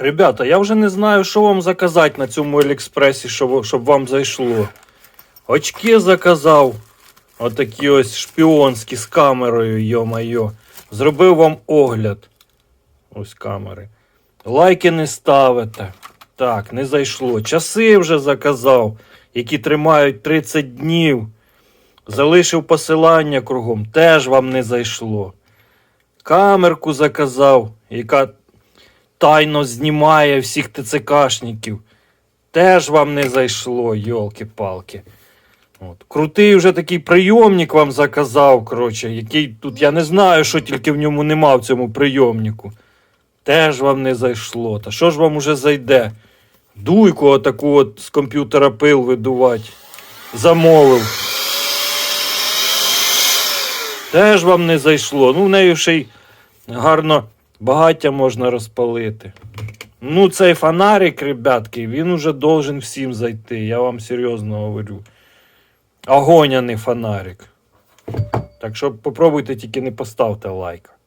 Ребята, я вже не знаю, що вам заказати на цьому Аліекспресі, щоб, щоб вам зайшло. Очки заказав. Отакі ось шпіонські з камерою, йо-майо. Зробив вам огляд. Ось камери. Лайки не ставите. Так, не зайшло. Часи вже заказав, які тримають 30 днів. Залишив посилання кругом, теж вам не зайшло. Камерку заказав, яка тайно знімає всіх ТЦКшників. Теж вам не зайшло, йолки-палки. От. Крутий вже такий прийомник вам заказав, коротше, який тут я не знаю, що тільки в ньому нема в цьому прийомнику. Теж вам не зайшло. Та що ж вам уже зайде? Дуйку отаку от з комп'ютера пил видувати. Замовив. Теж вам не зайшло. Ну, в неї ще й гарно багаття можна розпалити. Ну, цей фонарик, ребятки, він уже должен всім зайти. Я вам серйозно говорю. Огоняний фонарик. Так що попробуйте, тільки не поставте лайк.